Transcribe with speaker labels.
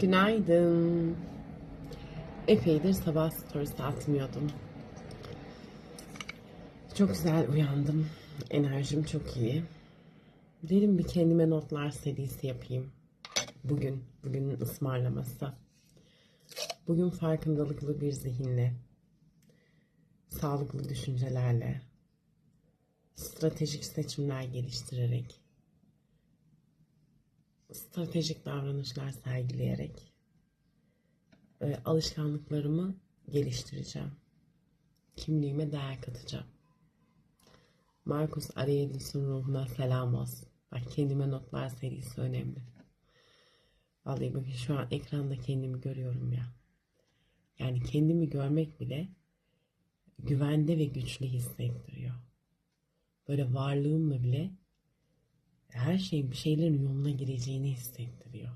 Speaker 1: Günaydın. Epeydir sabah storiesi atmıyordum. Çok güzel uyandım. Enerjim çok iyi. Dedim bir kendime notlar serisi yapayım. Bugün, bugünün ısmarlaması. Bugün farkındalıklı bir zihinle, sağlıklı düşüncelerle, stratejik seçimler geliştirerek, stratejik davranışlar sergileyerek e, alışkanlıklarımı geliştireceğim. Kimliğime değer katacağım. Marcus Aurelius'un ruhuna selam olsun. Bak kendime notlar serisi önemli. Vallahi bakın şu an ekranda kendimi görüyorum ya. Yani kendimi görmek bile güvende ve güçlü hissettiriyor. Böyle varlığımla bile her şeyin bir şeylerin yoluna gireceğini hissettiriyor.